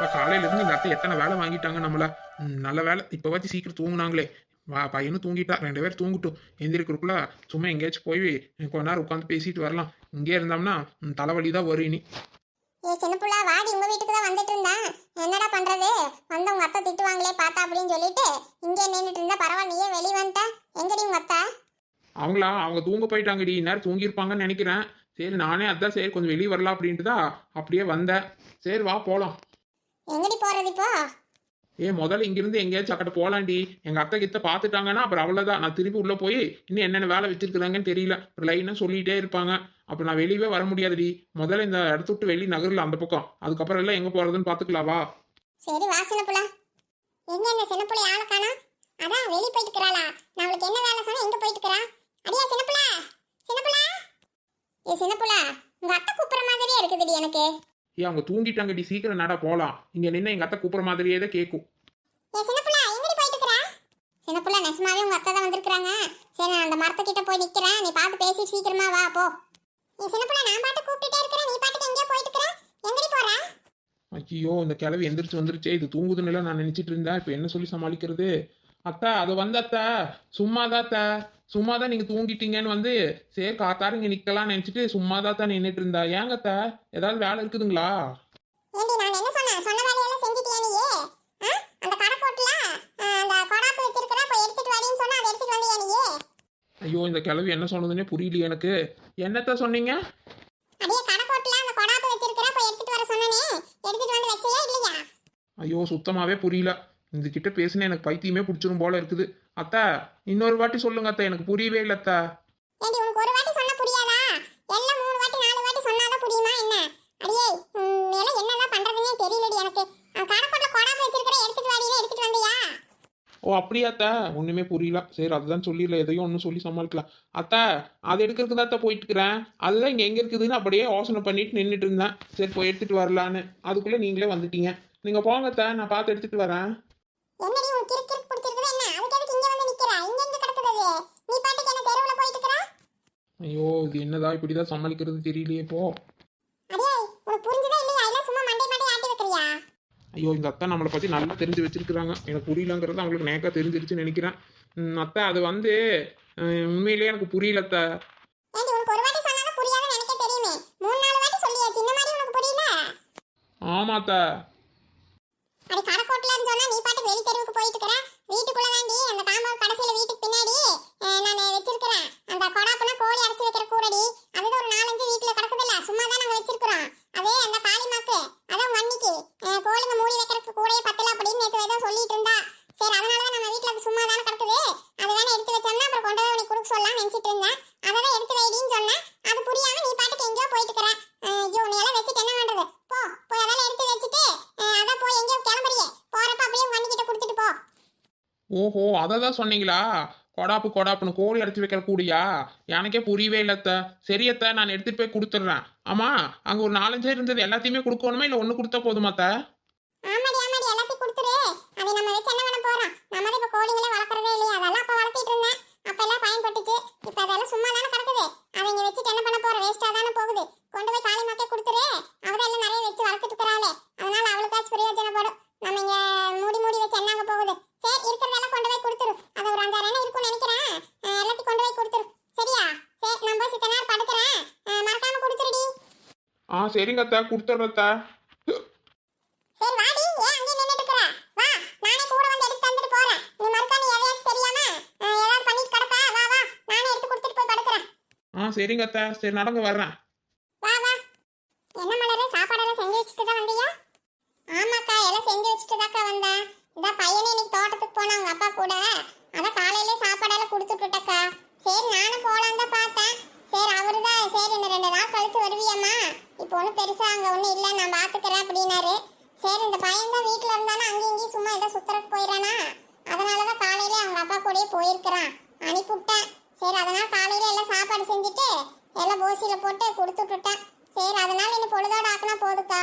அப்பா காலையில இருந்து இந்த அத்தை எத்தனை வேலை வாங்கிட்டாங்க நம்மள? நல்ல வேலை. இப்போ வச்சு சீக்கிரம் தூங்குனாங்களே. வா பையனும் தூங்கிட்டா. ரெண்டு பேரும் தூங்கிட்டும். எந்திரிக்கிறதுக்குள்ள சும்மா எங்கேயாச்சும் போய் கொஞ்ச நேரம் உட்காந்து பேசிட்டு வரலாம். இங்கே இருந்தோம்னா தலைவலி தான் வரும் இனி. ஏ சின்ன புள்ள வாடி உங்க வீட்டுக்கு தான் வந்துட்டு இருந்தேன் என்னடா பண்றது? வந்து உங்க அத்தை திட்டுவாங்களே பார்த்தா அப்படின்னு சொல்லிட்டு இங்கே நின்றுட்டு இருந்தா பரவாயில்ல நீயே வெளியே வந்துட்ட? எங்கடி உங்க அத்தை? அவங்களா அவங்க தூங்க போயிட்டாங்கடி. இந்நேரம் தூங்கியிருப்பாங்கன்னு நினைக்கிறேன். சரி நானே அதான் சரி கொஞ்சம் வெளியே வரலாம் அப்படின்ட்டு தான் அப்படியே வந்தேன். சரி வா போகலாம் எங்கடி போறது இப்போ? ஏ முதல்ல இங்கிருந்து எங்கேயாச்சும் அக்கட்ட போலாண்டி. எங்க அத்தை கிட்ட பார்த்துட்டாங்கன்னா அப்புறம் அவ்வளோதான் நான் திருப்பி உள்ள போய் இன்னும் என்னென்ன வேலை வச்சிருக்கிறாங்கன்னு தெரியல. லைனாக சொல்லிட்டே இருப்பாங்க. அப்போ நான் வெளியவே வர முடியாதுடி. முதல்ல இந்த இடத்த விட்டு வெளியே நகரில் அந்த பக்கம். அதுக்கப்புறம் எல்லாம் எங்கே போகிறதுன்னு பார்த்துக்கலாவா சரி வா சின்ன புள்ள. எங்க இந்த சின்ன புள்ள ஆளை காணோம் அதான் வெளியே போயிட்டு இருக்கிறாளா. நம்மளுக்கு என்ன வேலை சொன்னா எங்க போயிட்டு இருக்கிறா. அடியா சின்ன புள்ள. சின்ன புள்ள. ஏ சின்ன புள்ள உங்க அத்தை கூப்பிடுற மாதிரியே இருக்குதுடி எனக்கு. ஏ அவங்க தூங்கிட்டாங்கடி சீக்கிரம் நட போகலாம் இங்கே நின்று எங்கள் அத்தை கூப்பிட்ற மாதிரியே தான் கேட்கும் ஏ சின்ன புள்ள எங்கடி போயிட்டு இருக்கிறா சின்ன புள்ள நெசமாவே உங்க அத்தை தான் வந்திருக்காங்க சரி நான் அந்த மரத்துக்கிட்ட போய் நிக்கிறேன். நீ பார்த்து பேசி சீக்கிரமா வா போ. ஏ சின்ன புள்ள நான் பாட்டு கூப்பிட்டுட்டே இருக்கிறேன். நீ பாட்டுக்கு எங்கேயோ போயிட்டு இருக்கிற எங்கடி போற? ஐயோ இந்த கிழவி எந்திரிச்சு வந்துருச்சே. இது தூங்குதுன்னு நான் நினைச்சிட்டு இருந்தேன். இப்போ என்ன சொல்லி சமாளிக்கிறது? அத்தா அது வந்து அத்தா சும்மாதான் அத்தா சும்மா தான் நீங்க தூங்கிட்டீங்கன்னு வந்து சரி காத்தாரு இங்க நிக்கலாம்னு நினைச்சிட்டு சும்மா தான் நின்றுட்டு இருந்தா. ஏங்க அத்தா ஏதாவது வேலை இருக்குதுங்களா? ஐயோ இந்த கிழவி என்ன சொன்னதுன்னே புரியலையே எனக்கு. என்னத்த சொன்னீங்க? ஐயோ சுத்தமாவே புரியல. இந்த கிட்ட பேசினா எனக்கு பைத்தியமே பிடிச்சிரும் போல இருக்குது. அத்தா இன்னொரு வாட்டி சொல்லுங்க அத்தா எனக்கு புரியவே இல்லை அத்தா. ஓ அப்படியா அத்தா? ஒண்ணுமே புரியல. சரி அதுதான் சொல்லிடல. எதையும் ஒன்றும் சொல்லி சமாளிக்கலாம். அத்தா அது எடுக்கிறதுக்கு தான் அத்தா போயிட்டு இருக்கிறேன் அதுதான் இங்கே எங்கே இருக்குதுன்னு அப்படியே யோசனை பண்ணிட்டு நின்றுட்டு இருந்தேன். சரி போய் எடுத்துட்டு வரலான்னு. அதுக்குள்ளே நீங்களே வந்துட்டீங்க. நீங்கள் போங்க அத்தா நான் பார்த்து எடுத்துட்டு வரேன். என்னடி உனக்கு கிறுக்கு கிறுக்கு பிடிச்சிருக்குது என்ன? அதுக்கு எதுக்கு இங்க வந்து நிக்கிற? இங்க எங்க கிடக்குது? நீ பாட்டுக்கு என்ன தெருவுல போயிட்டு இருக்கிற ஐயோ இது என்னதா இப்படி தான் சமாளிக்கிறது தெரியலையே போ. அடே உனக்கு புரிஞ்சுதா இல்லையா? இல்ல சும்மா மண்டை மண்டை ஆட்டி வைக்கிறியா? ஐயோ இந்த அத்தா நம்மளை பற்றி நல்லா தெரிஞ்சு வச்சிருக்கிறாங்க. எனக்கு புரியலங்கிறது அவங்களுக்கு நேக்கா தெரிஞ்சிருச்சுன்னு நினைக்கிறேன். ம், அத்தா அது வந்து அஹ், உண்மையிலேயே எனக்கு புரியல அத்தா. ஏண்டி உனக்கு ஒரு வாட்டி சொன்னாலும் புரியாதுன்னு எனக்கே தெரியுமே. மூணு நாலு வாட்டி சொல்லியாச்சு. இந்த மாதிரி உனக்கு புரியல? ஆமா அத்தா அடி கடை போட்டலன்னு சொன்னா நீ பாட்டு வெளி தெருவுக்கு போயிட்டு இருக்கிற வீட்டுக்குள்ள தாண்டி அந்த காம்பவுண்ட் கடைசியில வீட்டுக்கு பின்னாடி அஹ், நான் வச்சிருக்கிறேன் அந்த கொடாப்புனா கோழி அடைச்சு வைக்கிற கூடடி அதுக்கு ஒரு நாலஞ்சு வீட்டுல கிடக்குதுல்ல சும்மா தான் நாங்க வச்சிருக்கிறோம் அதே அந்த காளிமாக்கு அதான் மண்ணிக்கு அஹ், கோழிங்க மூடி வைக்கிறதுக்கு கூடயே பத்தல அப்படின்னு நேற்று ஏதோ சொல்லிட்டு இருந்தா சரி அதனால தான் நம்ம வீட்டுல அது சும்மா தானே கிடக்குது அதை வேணா எடுத்து வச்சோம்னா அப்புறம் கொண்டு போய் உனக்கு கொடுக்க சொல்லலாம் நினைச்சிட்டு இருந்தேன் அதை தான் எடுத்து வைடின்னு சொன்னேன் அது புரியாம நீ பாட்டுக்கு எங்கேயோ போயிட்டு இருக்கிற அஹ், ஐயோ நீ எல்லாம் வச்சுட்டு என்ன பண்றது போ போய் அதெல்லாம் எடுத்து வச்சுட்டு அஹ், அதான் போய் எங்கேயோ கிளம்புறியே போறப்ப அப்படியே உங்க அண்ணிக்கிட்ட கொடுத்துட்டு போ ஓஹோ அதை தான் சொன்னீங்களா? கொடாப்பு கொடாப்புன்னு கோழி அடைச்சி வைக்கிற கூடியா எனக்கே புரியவே இல்லைத்த சரியத்த நான் எடுத்துட்டு போய் கொடுத்துட்றேன். ஆமா அங்க ஒரு நாலஞ்சே இருந்தது எல்லாத்தையுமே கொடுக்கணுமா இல்லை ஒன்று கொடுத்தா போதுமா அத்தை? அதெல்லாம் சும்மா தானே கிடக்குது. அதை இங்க வச்சுட்டு என்ன பண்ண வேஸ்டா தானே போகுது. கொண்டு போய் காளி மக்கே கொடுத்துரு அவ தான் எல்லாம் நிறைய வச்சு வளர்த்துட்டு இருக்கிறாளே அதனால அவளுக்காச்சும் பிரயோஜனப்படும் நம்ம இங்க மூடி மூடி வச்சு என்ன ஆக போகுது சரி இருக்கிறதெல்லாம் கொண்டு போய் கொடுத்துரு அது ஒரு அஞ்சாறு எண்ணெய் இருக்கும்னு நினைக்கிறேன் அஹ் எல்லாத்தையும் கொண்டு போய் கொடுத்துரு சரியா சரி நம்ம போய் சித்த நேரம் படுக்கிறேன் அஹ் மறக்காம கொடுத்துருடி ஆ சரிங்க அத்தை கொடுத்துட்றேன் அத்தை சரி வாடி. ஏன் அங்கே நின்னுட்டு இருக்கற? வா நானே கூட வந்து எடுத்து தந்துட்டு போறேன். நீ மறுக்கா நீ எதையாச்சும் தெரியாம அஹ், ஏதாவது பண்ணிட்டு கிடப்ப? வா வா. நானே எடுத்து கொடுத்துட்டு போய் படுக்கிறேன். ஆ சரிங்க அத்தை சரி நடங்க வர்றேன். வா வா. என்ன மலரு? சாப்பாடெல்லாம் செஞ்சு வச்சுட்டு தான் வந்தியா? ஆமாக்கா எல்லாம் செஞ்சு வச்சுட்டு தாக்கா வந்தேன். இதான் பையனே இன்னைக்கு தோட்டத்துக்கு போனா அவங்க அப்பா கூட. அதான் காலையிலே சாப்பாடெல்லாம் கொடுத்துட்டு விட்டக்கா. சரி நானும் போலாம் தான் பார்த்தேன். சரி அவரு தான் சரி இந்த ரெண்டு நாள் கழிச்சு வருவியம்மா. இப்போ ஒன்றும் பெருசாக அங்கே ஒன்றும் இல்லை நான் பார்த்துக்கிறேன் அப்படின்னாரு. சரி இந்த பையன் தான் வீட்டில் இருந்தானா அங்கேயும் இங்கேயும் சும்மா ஏதோ சுத்துறதுக்கு போயிடறானா அதனால தான் காலையில அவங்க அப்பா கூடயே போயிருக்கிறான். அனுப்பிவிட்டேன். சரி அதனால காலையில எல்லாம் சாப்பாடு செஞ்சுட்டு எல்லாம் போசியில் போட்டு கொடுத்து விட்டுட்டேன் சரி அதனால இன்னும் பொழுதோட ஆக்கினா போதுக்கா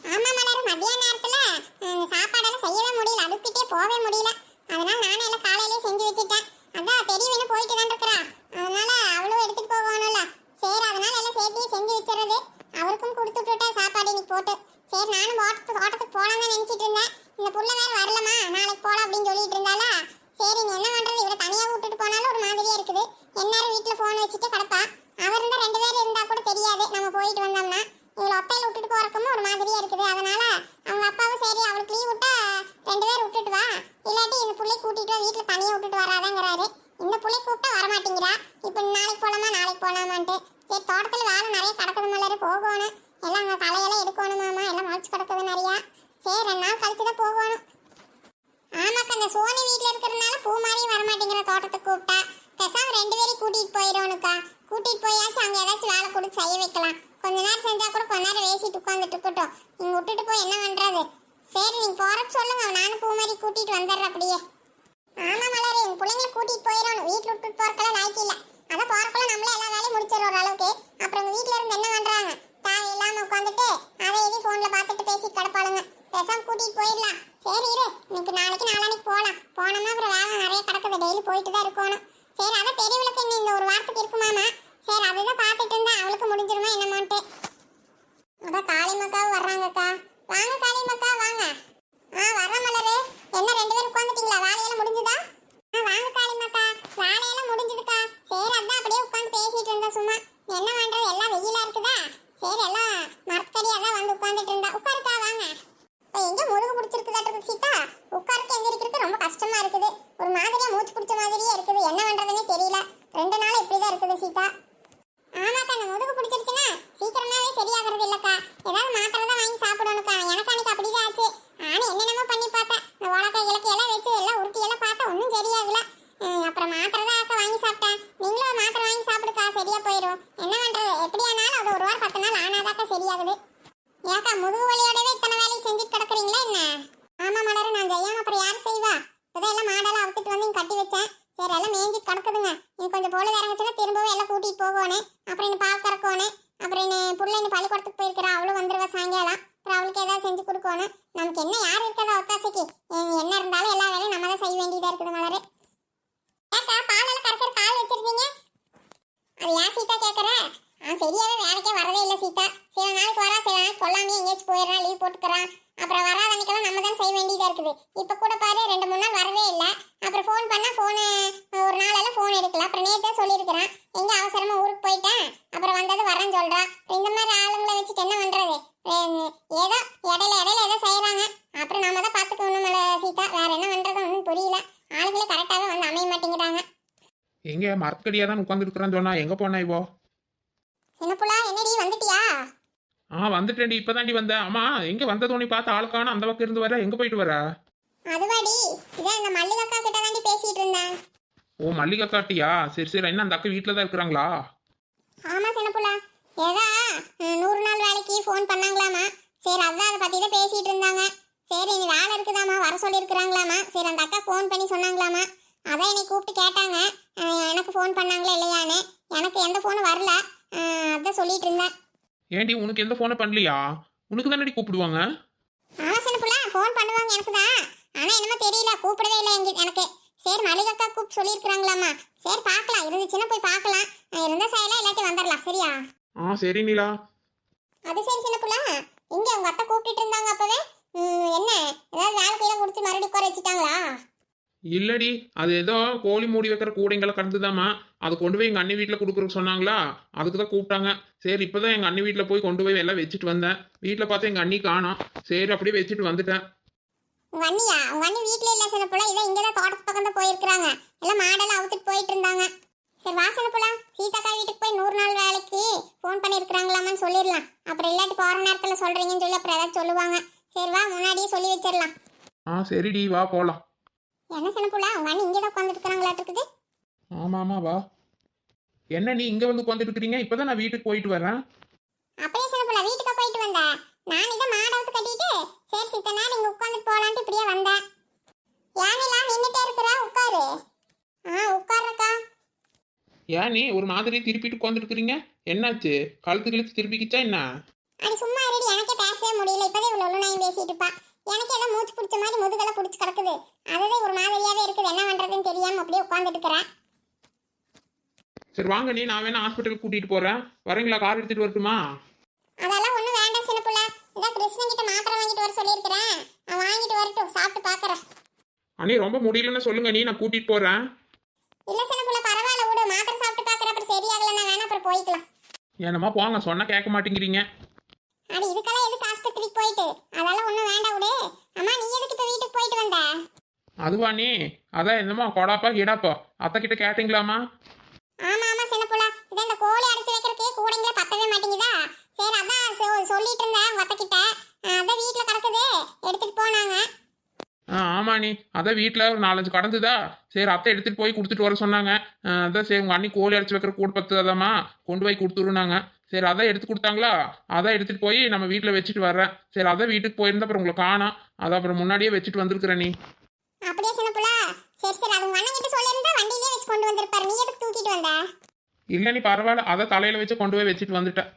ஆமா மலர் மதியான நேரத்துல அஹ், சாப்பாடெல்லாம் செய்யவே முடியல அடுப்பிட்டே போவே முடியல அதனால நானே எல்லாம் காலையிலே செஞ்சு வச்சுட்டேன் அதான் பெரியவனு போயிட்டு தான் இருக்கிறா அதனால அவளும் எடுத்துட்டு போகணும்ல சரி அதனால எல்லாம் சேர்த்து செஞ்சு வச்சிடுறது அவருக்கும் கொடுத்து விட்டுட்டேன் சாப்பாடு இன்னைக்கு போட்டு சரி நானும் நானும் தோட்டத்துக்கு தோட்டத்துக்கு போலாம்னு நினைச்சிட்டு இருந்தேன் இந்த புள்ள வேற வரலமா நாளைக்கு போலாம் அப்படின்னு சொல்லிட்டு இருந்தாளா சரி நீ என்ன பண்றது இவரை தனியா விட்டுட்டு போனாலும் ஒரு மாதிரியா இருக்குது எல்லாரும் வீட்டுல போன் வச்சுட்டு கிடப்பா அவர் இருந்தா ரெண்டு பேர் இருந்தா கூட தெரியாது நம்ம போயிட்டு வந்தோம்னா இவளை ஒத்தையில விட்டுட்டு போறக்கும் ஒரு மாதிரியா இருக்குது அதனால அவங்க அப்பாவும் சரி அவளுக்கு லீவ் விட்டா ரெண்டு பேர் விட்டுட்டு வா இல்லாட்டி இந்த புள்ளைய கூட்டிட்டு வா வீட்டுல தனியா விட்டுட்டு வராதங்கிறாரு இந்த புள்ளை கூப்பிட்டா வரமாட்டேங்கிறா இப்ப நாளைக்கு போலாமா நாளைக்கு போலாமான்ட்டு சரி தோட்டத்துல வேலை நிறைய கிடக்குது மலரு போகணும் எல்லாம் அங்க களையெல்லாம் எடுக்கணுமாமா எல்லாம் முளைச்சு கிடக்குது நிறையா சரி ரெண்டு நாள் கழிச்சு தான் போகணும் ஆமாக்கா அந்த சோனி வீட்ல இருக்கிறதுனால பூ மாதிரியும் வரமாட்டேங்கிற தோட்டத்துக்கு கூப்பிட்டா. பேசாம ரெண்டு பேரையும் கூட்டிட்டு போயிடும்னுக்கா கூட்டிட்டு போயாச்சும் அங்க ஏதாச்சும் வேலை கொடுத்து செய்ய வைக்கலாம். கொஞ்ச நேரம் செஞ்சா கூட கொஞ்ச நேரம் வேசிட்டு உட்காந்துட்டு இருக்கட்டும். நீங்க விட்டுட்டு போய் என்ன பண்றது? சரி நீங்க போறப்ப சொல்லுங்க. நானும் பூ மாதிரி கூட்டிட்டு வந்துடுறேன் அப்படியே. ஆமா மலர் எங்க பிள்ளைங்களை கூட்டிட்டு போயிடணும் வீட்டுல விட்டுட்டு போறக்கெல்லாம் லாய்க்கு இல்ல. அதான் போறக்குள்ள நம்மளே எல்லா வேலையும் முடிச்சிடும் ஓரளவுக்கு. அப்புறம் எங்க வீட்டுல இருந்து என்ன பண்றாங்க? தேவை இல்லாம உட்காந்துட்டு அதை எதையும் போன்ல பார்த்துட்டு பேசிட்டு கிடப்பாளுங்க. பேசாம கூட்டிட்டு போயிடலாம். சரி இரு. இன்னைக்கு நாளைக்கு நாளானைக்கு போலாம் போனோம்னா அப்புறம் வேலை நிறைய கிடக்குது டெய்லி போயிட்டு தான் இருக்கணும். சரி அதான் பெரியவளுக்கு இன்னும் இந்த ஒரு வாரத்துக்கு இருக்குமாமா சரி அதுதான் பார்த்துட்டு இருந்தேன் அவளுக்கு முடிஞ்சிருமா என்னமான்ட்டு. அதான் காளிமக்காவும் வர்றாங்கக்கா. வாங்க காளிமக்கா வாங்க ஆ வர்றேன் மலரு என்ன ரெண்டு பேரும் உட்காந்துட்டீங்களா வேலையெல்லாம் முடிஞ்சுதா ஆ வாங்க காளிமக்கா வேலையெல்லாம் முடிஞ்சுதுக்கா சரி அதான் அப்படியே உட்காந்து பேசிட்டு இருந்தா சும்மா என்ன பண்றது எல்லாம் வெயிலா இருக்குதா சரி எல்லாம் மரத்தடி அதான் வந்து உட்காந்துட்டு இருந்தா உட்காருக்கா வாங்க இப்போ எங்க முதுகு பிடிச்சிருக்குதாட்டு சீதா உட்காருக்கு எந்திரிக்கிறது ரொம்ப கஷ்டமா இருக்குது ஒரு மாதிரியா மூச்சு பிடிச்ச மாதிரியே இருக்குது என்ன பண்றதுன்னே தெரியல ரெண்டு நாள் இப்படிதான் இருக்குது சீதா ஆமாக்கா அந்த முதுகு பிடிச்சிருச்சுன்னா சீக்கிரமாவே சரியாகிறது இல்லக்கா ஏதாவது மாத்திரை தான் வாங்கி சாப்பிடணுக்கா எனக்கு அன்னைக்கு அப்படிதான் ஆச்சு நானும் என்னென்னமோ பண்ணி பார்த்தேன் இந்த உலக்காய் இலக்கு எல்லாம் வச்சு எல்லாம் உருட்டி எல்லாம் பார்த்தா ஒன்றும் சரியாகல ஹம், அப்புறம் மாத்திரை தான் அக்கா வாங்கி சாப்பிட்டேன் நீங்களும் மாத்திரை வாங்கி சாப்பிடுக்கா சரியா போயிடும் என்ன பண்றது எப்படியானாலும் அது ஒரு வாரம் பத்து நாள் ஆனாதாக்கா ஏக்கா முதுகு வலியோடவே இத்தனை வேலையும் செஞ்சுட்டு கிடக்குறீங்களா என்ன? ஆமா மலர் நான் செய்யாம அப்புறம் யார் செய்வா? இதெல்லாம் மாடெல்லாம் அவுத்துட்டு வந்து கட்டி வச்சேன். சரி எல்லாம் மேய்ஞ்சி கிடக்குதுங்க. நீ கொஞ்சம் பொழுது இறங்குச்சுன்னா திரும்பவும் எல்லாம் கூட்டிட்டு போகணும் அப்புறம் என்ன பால் கறக்கணும் அப்புறம் என்ன புள்ள என்ன பள்ளிக்கூடத்துக்கு போயிருக்கிறா. அவளும் வந்துருவா சாயங்காலம். அப்புறம் அவளுக்கு ஏதாவது செஞ்சு கொடுக்கணும் நமக்கு என்ன யார் இருக்கதா ஒத்தாசைக்கு என்ன இருந்தாலும் எல்லா வேலையும் நம்ம தான் செய்ய வேண்டியதாக இருக்குது மலர். ஏக்கா பாலெல்லாம் கறக்கிற கால் வச்சிருந்தீங்க அது ஏன் சீதா கேட்குற ஆ சரியாவே வேலைக்கே வரவே இல்லை சீதா சில நாளைக்கு வரா சில நாளைக்கு சொல்லாமே எங்கேயாச்சும் போயிடுறான் லீவ் போட்டுக்கிறான் அப்புறம் வராத அன்னைக்கெல்லாம் நம்ம தான் செய்ய வேண்டியதா இருக்குது இப்போ கூட பாரு ரெண்டு மூணு நாள் வரவே இல்லை. அப்புறம் ஃபோன் பண்ணா ஃபோனு ஒரு நாளெல்லாம் ஃபோன் எடுக்கல. அப்புறம் நேற்றே சொல்லியிருக்கிறான். எங்க அவசரமா ஊருக்கு போயிட்டேன். அப்புறம் வந்தது வரேன்னு சொல்றா. அப்புறம் இந்த மாதிரி ஆளுங்களை வச்சுட்டு என்ன பண்றது? அஹ் ஏதோ இடையில இடையில ஏதோ செய்யறாங்க அப்புறம் நாம தான் பார்த்துக்கணும் சீதா. வேற என்ன பண்றது? ஒன்றும் புரியல. ஆளுங்களே கரெக்டாகவே வந்து அமைய மாட்டேங்கிறாங்க. எங்க? மரத்துக்கடியா தான் உட்காந்துருக்குறான்னு சொன்னா. எங்க போனா இவோ? சின்ன புள்ளா என்னடி வந்துட்டியா? ஆ வந்துட்டேன்டி. இப்பதாண்டி வந்தேன். அம்மா எங்க வந்தது உன்னை பார்த்து ஆளுக்கான அந்த பக்கம் இருந்து வர? எங்க போயிட்டு வர? அதுவாடி இதான் இந்த மல்லிகக்கா கிட்ட தாண்டி பேசிட்டு இருந்தேன். ஓ மல்லிகை காட்டியா சரி சரி என்ன அந்த அக்கா வீட்டில் தான் இருக்கிறாங்களா? ஆமா சின்னப்புலா ஏதா நூறு நாள் வேலைக்கு ஃபோன் பண்ணாங்களாமா? சரி அதான் அதை பத்தி தான் பேசிட்டு இருந்தாங்க. சரி நீ வேலை இருக்குதாம்மா வர சொல்லியிருக்கிறாங்களாமா? சரி அந்த அக்கா ஃபோன் பண்ணி சொன்னாங்களாமா? அதான் என்னை கூப்பிட்டு கேட்டாங்க. எனக்கு ஃபோன் பண்ணாங்களா இல்லையான்னு. எனக்கு எந்த ஃபோனும் வரல. அதான் சொல்லிட்டு இருந்தேன். ஏண்டி உனக்கு எந்த ஃபோனை பண்ணலையா? உனக்கு தானடி கூப்பிடுவாங்க? ஆமா சின்னப்புலா ஃபோன் பண்ணுவாங்க எனக்கு தான் ஆனா என்னமோ தெரியல. கூப்பிடவே இல்லை எங்க எனக்கு. சரி மளிகக்கா கூப்பிட்டு சொல்லியிருக்கிறாங்களாமா சரி பார்க்கலாம். இருந்துச்சுன்னா போய் பார்க்கலாம். அஹ், இருந்தா செய்யலாம் இல்லாட்டி வந்துடலாம் சரியா? ஆ சரி நீலா. அது சரி சின்ன புள்ள. எங்க உங்க அத்தை கூப்பிட்டு இருந்தாங்க அப்பவே. ம், என்ன? ஏதாவது வேலை கையில கொடுத்து மறுபடியும் உட்கார வச்சுட்டாங்களா? இல்லடி அது ஏதோ கோழி மூடி வைக்கிற கூடைங்களை கடந்துதாம்மா அதை கொண்டு போய் எங்கள் அண்ணி வீட்டில் கொடுக்குறக்கு சொன்னாங்களா? அதுக்கு தான் கூப்பிட்டாங்க. சரி இப்போ தான் எங்கள் அண்ணி வீட்டில் போய் கொண்டு போய் எல்லாம் வச்சுட்டு வந்தேன். வீட்டில் பார்த்தா எங்கள் அண்ணி காணோம். சரி அப்படியே வச்சுட்டு வந்துட்டேன். உங்க அண்ணியா? உங்க அண்ணி வீட்ல இல்ல சின்ன புள்ள. இதான் இங்க தான் தோட்டத்து பக்கம் தான் போயிருக்காங்க எல்லாம் மாடெல்லாம் அவுத்துட்டு போயிட்டு இருந்தாங்க. சரி வா சின்ன புள்ள. சீதாக்கா வீட்டுக்கு போய் நூறு நாள் வேலைக்கு ஃபோன் பண்ணியிருக்கிறாங்களாமான்னு சொல்லிடலாம். அப்புறம் இல்லாட்டி போற நேரத்துல சொல்றீங்கன்னு சொல்லி அப்புறம் ஏதாவது சொல்லுவாங்க. சரி வா முன்னாடியே சொல்லி வச்சிடலாம். ஆ சரிடி வா போகலாம் என்ன சின்ன புள்ள? உங்க அண்ணி இங்கே தான் உட்காந்துட்டு இருக்கிறாங்களா இருக்குது ஆமாம் ஆமாம் வா. என்ன நீ இங்கே வந்து உட்காந்துட்டு இருக்கிறீங்க இப்போ தான் நான் வீட்டுக்கு போயிட்டு வரேன். அப்படியே சின்ன புள்ள வீட்டுக்கு போயிட்டு வந்தேன் நான் இதை மாடவுத்து கட்டிட்டு சரி சித்த நேரம் இங்க உட்காந்துட்டு போலான்ட்டு இப்படியே வந்தேன். யானைலாம் நின்னுட்டே இருக்கிறா உட்காரு. ஆ உட்காருக்கா ஏன் நீ ஒரு மாதிரி திருப்பிட்டு உட்காந்துட்டு இருக்கிறீங்க என்னாச்சு? கழுத்து கிழித்து திருப்பிக்கிச்சா என்ன? அது சும்மா இருடி எனக்கே பேசவே முடியல. இப்பதே இவ்வளோ நாயும் பேசிட்டு இருப்பா. எனக்கு ஏதோ மூச்சு பிடிச்ச மாதிரி முதுகெல்லாம் பிடிச்சி கிடக்குது. அதுதான் ஒரு மாதிரியாவே இருக்குது. என்ன பண்றதுன்னு தெரியாம அப்படியே உட்காந்துட்டு இருக்கிறேன் சரி வாங்க நீ. நான் வேணா ஹாஸ்பிட்டலுக்கு கூட்டிகிட்டு போகிறேன் வரீங்களா? கார் எடுத்துகிட்டு வரட்டுமா? அதெல்லாம் ஒன்றும் இந்த கிருஷ்ணன் கிட்ட மாத்திரை வாங்கிட்டு வர சொல்லியிருக்கிறேன். அவன் வாங்கிட்டு வரட்டும் சாப்பிட்டு பார்க்கறேன். அண்ணி ரொம்ப முடியலன்னு சொல்லுங்க நீ நான் கூட்டிட்டு போறேன். இல்ல சின்ன புள்ள பரவாயில்ல விடு. மாத்திரை சாப்பிட்டு பார்க்கற அப்புறம் சரியாகலன்னா வேணா அப்புறம் போய்க்கலாம். என்னம்மா போங்க சொன்னா கேட்க மாட்டேங்கிறீங்க. அடி இதுக்கெல்லாம் எதுக்கு ஆஸ்பத்திரிக்கு போயிட்டு? அதெல்லாம் ஒண்ணும் வேண்டாம் விடு. அம்மா நீ எதுக்கு இப்ப வீட்டுக்கு போயிட்டு வந்த? அதுவா நீ அதான் என்னம்மா கொடாப்பா கிடாப்பா. அத்தை கிட்ட கேட்டீங்களாமா ஆமா ஆமா சின்ன புள்ள. இதான் இந்த கோழி அடைச்சு வைக்கிறதுக்கே கூடைங்கள பத்தவே மாட்டேங்குதா? சரி அதான் சொல்லிட்டு இருந்தேன் ஒத்த கிட்ட. அதான் வீட்டுல கிடக்குது. எடுத்துட்டு போனாங்க. ஆ ஆமா நீ அதான் வீட்டில் ஒரு நாலஞ்சு கடந்துதா? சரி அத்தை எடுத்துட்டு போய் கொடுத்துட்டு வர சொன்னாங்க. அதான் சரி உங்க அண்ணி கோழி அடிச்சு வைக்கிற கூட பத்துதாம்மா கொண்டு போய் கொடுத்துருனாங்க சரி அதான் எடுத்து கொடுத்தாங்களா? அதான் எடுத்துட்டு போய் நம்ம வீட்டில் வச்சுட்டு வர்றேன். சரி அதான் வீட்டுக்கு போயிருந்தா அப்புறம் உங்களை காணோம். அதான் அப்புறம் முன்னாடியே வச்சுட்டு வந்திருக்கிற நீ. அப்படியே சின்ன புள்ள. சரி சரி அது உங்க அண்ணன் கிட்ட சொல்லியிருந்தா வண்டியிலே வச்சு கொண்டு வந்திருப்பாரு. நீ எதுக்கு தூக்கிட்டு வந்த? இல்லை நீ பரவாயில்ல. அதை தலையில வச்சு கொண்டு போய் வச்சுட்டு வந்துட்டேன்.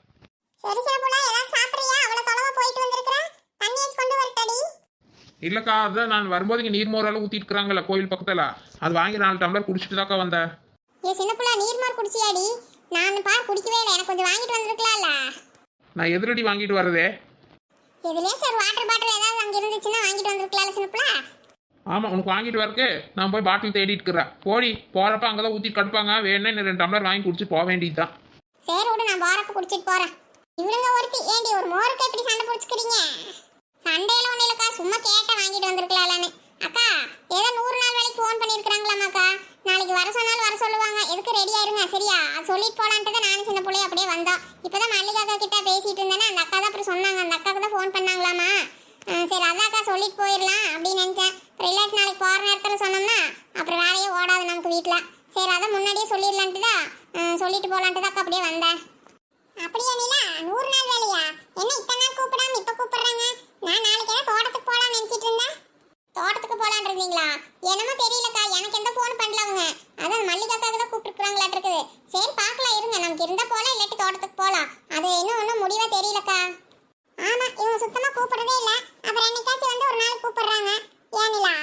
சரி புள்ள ஏதாவது சாப்பிடுறியா? அவ்வளவு தொலைவா போயிட்டு வந்திருக்கிறேன் தண்ணி வச்சு கொண்டு வரட்டடி. இல்லைக்கா அதான் நான் வரும்போது இங்கே நீர்மோரெல்லாம் ஊற்றிட்டு இருக்கிறாங்கல்ல கோயில் பக்கத்தில். அது வாங்கி நாலு டம்ளர் குடிச்சிட்டு தாக்கா வந்தேன். ஏ சின்ன புள்ள நீர்மோர் குடிச்சியாடி? நான் பார் குடிக்கவே இல்லை. எனக்கு கொஞ்சம் வாங்கிட்டு வந்திருக்கலாம்ல. நான் எதிரடி வாங்கிட்டு வரதே இதுலயே சரி வாட்டர் பாட்டில் ஏதாவது அங்க இருந்துச்சுன்னா வாங்கிட்டு வந்திருக்கலாம்ல சின்ன புள்ள. ஆமாம் உனக்கு வாங்கிட்டு வரக்கு நான் போய் பாட்டில் தேடிட்டு இருக்கிறேன். போடி போகிறப்ப அங்கே தான் ஊற்றிட்டு கடுப்பாங்க வேணும்னா இன்னும் ரெண்டு டம்ளர் வாங்கி குடிச்சு போக வேண்டியது தான் சரி விடு நான் போறப்ப குடிச்சிட்டு போறேன். இவளுங்க ஒருத்தி. ஏண்டி ஒரு மோருக்கு எப்படி சண்டை பிடிச்சிக்கிறீங்க? சண்டையில ஒண்ணு இல்லக்கா சும்மா கேட்ட வாங்கிட்டு வந்திருக்கலாம்னு அக்கா ஏதோ நூறு நாள் வேலைக்கு ஃபோன் பண்ணியிருக்கிறாங்களாமாக்கா? நாளைக்கு வர சொன்னாலும் வர சொல்லுவாங்க. எதுக்கு ரெடி ஆயிருங்க? சரியா? அது சொல்லிட்டு போலான்ட்டு தான் நானும் சின்ன பிள்ளைய அப்படியே வந்தோம். இப்பதான் மல்லிகா அக்கா கிட்ட பேசிட்டு இருந்தேன்னா அந்த அக்கா தான் அப்புறம் சொன்னாங்க. அந்த அக்காவுக்கு தான் ஃபோன் பண்ணாங்களாமா? ஆ, சரி அதான் அக்கா சொல்லிட்டு போயிடலாம் அப்படின்னு நினச்சேன். அப்புறம் இல்லாட்டி நாளைக்கு போகிற நேரத்தில் சொன்னோம்னா அப்புறம் வேலையே ஓடாது நமக்கு வீட்டில் சரி அதான் முன்னாடியே சொல்லிடலான்ட்டு தான் சொல்லிட்டு போகலான்ட்டு தான் அக்கா அப்படியே வந்தேன் அப்படியா நிலா நூறு நாள் வேலையா என்ன இத்தனை நாள் கூப்பிடாம இப்ப கூப்பிடுறாங்க நான் நாளைக்கு ஏதாவது தோட்டத்துக்கு போலாம்னு நினைச்சிட்டு இருந்தேன் தோட்டத்துக்கு போலான் இருந்தீங்களா என்னமோ தெரியலக்கா எனக்கு எந்த ஃபோன் பண்ணல அவங்க அதான் மல்லிகாக்காக தான் கூப்பிட்டுருக்காங்களாட்டு இருக்குது சரி பார்க்கலாம் இருங்க. நமக்கு இருந்தால் போகலாம் இல்லாட்டி தோட்டத்துக்கு போகலாம் அது இன்னும் ஒன்றும் முடிவாக தெரியலக்கா. ஆமாம் இவங்க சுத்தமாக கூப்பிடவே இல்லை. அப்புறம் என்னைக்காச்சும் வந்து ஒரு நாள் கூப்பிடுறாங்க. ஏனிலா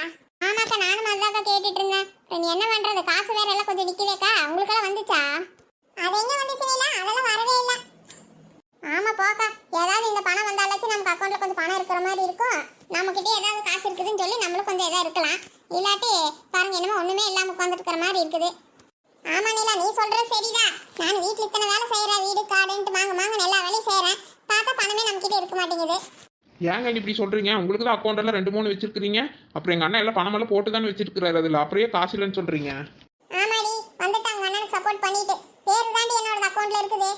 ஆமாக்கா நானும் அதாக்கா கேட்டுட்டு இருந்தேன் அப்புறம் நீ என்ன பண்ணுறது காசு வேற எல்லாம் கொஞ்சம் நிற்கவேக்கா உங்களுக்கெல்லாம் வந்துச்சா? அது எங்கே வந்துச்சு நிலா? அதெல்லாம் வரவே இல்லை. ஆமாம் போக்கா. ஏதாவது இந்த பணம் வந்தாலாச்சும் நமக்கு அக்கௌண்ட்டில் கொஞ்சம் பணம் இருக்கிற மாதிரி இருக்கும். நம்மக்கிட்டே ஏதாவது காசு இருக்குதுன்னு சொல்லி நம்மளும் கொஞ்சம் இதாக இருக்கலாம். இல்லாட்டி என்னமோ ஒண்ணுமே இல்லாம உட்காந்துட்டு இருக்கிற மாதிரி இருக்குது. ஆமா நீலா நீ சொல்றது சரிதான் நான் வீட்டுல இத்தனை வேலை செய்யறேன் வீடு காடுன்ட்டு மாங்க மாங்க எல்லா வேலையும் செய்யறேன். பார்த்தா பணமே நம்மக்கிட்ட இருக்க மாட்டேங்குது. ஏங்க இப்படி சொல்கிறீங்க உங்களுக்கு தான் அக்கௌண்ட் எல்லாம் ரெண்டு மூணு வச்சிருக்கிறீங்க. அப்புறம் எங்கள் அண்ணன் எல்லாம் பணமெல்லாம் போட்டு தானே வச்சிருக்கிறாரு அதில். அப்படியே காசு இல்லைன்னு சொல்கிறீங்க ஆமாடி வந்துட்டாங்க அண்ணனுக்கு சப்போர்ட் பண்ணிட்டு. பேரு தாண்டி என்னோட அக்கௌண்ட்ல இருக்குது.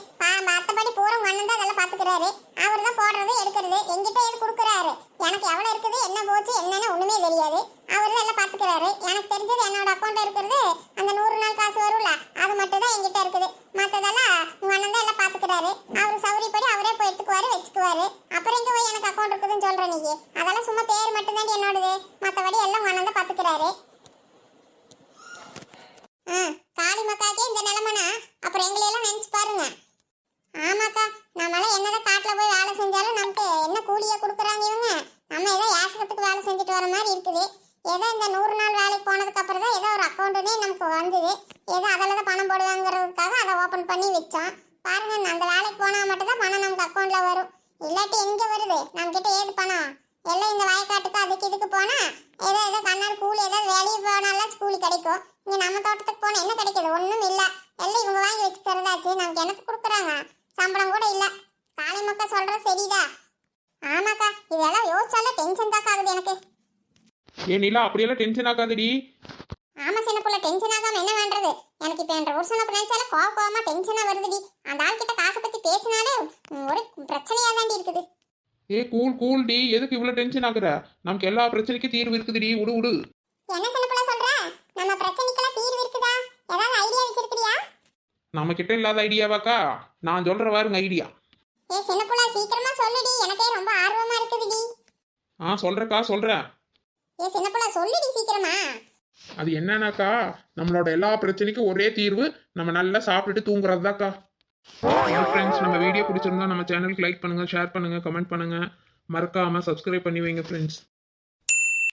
மத்தபடி பூரா அண்ணன் தான் அதெல்லாம் பாத்துக்கிறாரு அவர் தான் போடுறது எடுக்கிறது. எங்கிட்ட எது கொடுக்குறாரு? எனக்கு எவ்வளோ இருக்குது என்ன போச்சு என்னன்னு ஒன்றுமே தெரியாது. அவர் தான் எல்லாம் பார்த்துக்கிறாரு எனக்கு தெரிஞ்சது என்னோட அக்கௌண்ட்ல இருக்கிறது அந்த நூறு நாள் காசு வரும்ல அது மட்டும் தான் எங்கிட்ட இருக்குது. மற்றதெல்லாம் உங்கள் அண்ணன் தான் எல்லாம் பார்த்துக்கிறாரு அவர் சௌரியப்படி அவரே போய் எடுத்துக்குவாரு வச்சுக்குவாரு. அப்புறம் இங்கே போய் எனக்கு அக்கௌண்ட் இருக்குதுன்னு சொல்கிறேன் நீங்க அதெல்லாம் சும்மா பேர் மட்டும் என்னோடது. மற்றபடி எல்லாம் உங்கள் அண்ணன் தான் பார்த்துக்கிறாரு ஆ, காளி மக்காக்கே இந்த நிலைமைனா? அப்புறம் எங்களை எல்லாம் பாருங்க. ஆமாக்கா நம்மளாம் என்னதான் காட்டில் போய் வேலை செஞ்சாலும் நமக்கு என்ன கூலியை கொடுக்குறாங்க இவங்க? நம்ம ஏதோ யாசகத்துக்கு வேலை செஞ்சுட்டு வர மாதிரி இருக்குது. ஏதோ இந்த நூறு நாள் வேலைக்கு போனதுக்கு அப்புறம் தான் ஏதோ ஒரு அக்கௌண்ட்டுனே நமக்கு வந்தது. ஏதோ அதில் தான் பணம் போடுவாங்கிறதுக்காக அதை ஓப்பன் பண்ணி வச்சோம். பாருங்க அந்த வேலைக்கு போனால் மட்டும்தான் பணம் நமக்கு அக்கௌண்ட்டில் வரும். இல்லாட்டி எங்கே வருது? நம்ம ஏது பணம்? எல்லாம் இந்த வயக்காட்டுக்கு அதுக்கு இதுக்கு போனால் ஏதோ ஏதோ கண்ணாடி கூலி ஏதாவது வெளியே போனாலும் கூலி கிடைக்கும். இங்கே நம்ம தோட்டத்துக்கு போனால் என்ன கிடைக்குது? ஒன்றும் இல்லை. எல்லாம் இவங்க வாங்கி வச்சுக்கிறதாச்சு. நமக்கு எனக்கு கொடுக்குறாங்க? சம்பளம் கூட இல்லை. காளி மக்கள் சொல்கிறது சரிதான். ஆமாக்கா இதெல்லாம் யோசிச்சாலே டென்ஷன் தாக்கா ஆகுது எனக்கு. ஏ நிலா அப்படியெல்லாம் டென்ஷன் ஆகாதடி ஆமா சின்ன புள்ள டென்ஷன் ஆகாம என்ன பண்றது? எனக்கு இப்ப என் ரோஷனை நினைச்சாலே கோவ கோவமா டென்ஷனா வருதுடி. அந்த ஆள் கிட்ட காசை பத்தி பேசினாலே ஒரு பிரச்சனையா தாண்டி இருக்குது. ஏ கூல் கூல் டி. எதுக்கு இவ்வளோ டென்ஷன் ஆகுற நமக்கு எல்லா பிரச்சனைக்கும் தீர்வு இருக்குதுடி. விடு விடு என்ன சின்ன புள்ள சொல்ற? நம்ம பிரச்சனைக்கெல்லாம் தீர்வு இருக்குதா? ஏதாவது ஐடியா வச்சிருக்கிறியா? நம்ம கிட்ட இல்லாத ஐடியாவாக்கா நான் சொல்கிற பாருங்க ஐடியா ஏ சின்ன புள்ள சீக்கிரமா எனக்கே ரொம்ப ஆர்வமா இருக்குதுடி. ஆ சொல்கிறேக்கா சொல்கிறேன் ஏ சின்ன புள்ள சொல்லுடி சீக்கிரமா. அது என்னன்னாக்கா நம்மளோட எல்லா பிரச்சனைக்கும் ஒரே தீர்வு நம்ம நல்லா சாப்பிட்டுட்டு தூங்குறதுதாக்கா ஃப்ரெண்ட்ஸ் நம்ம வீடியோ பிடிச்சிருந்தா நம்ம சேனலுக்கு லைக் பண்ணுங்கள் ஷேர் பண்ணுங்கள் கமெண்ட் பண்ணுங்கள் மறக்காமல் சப்ஸ்கிரைப் பண்ணி வைங்க ஃப்ரெண்ட்ஸ்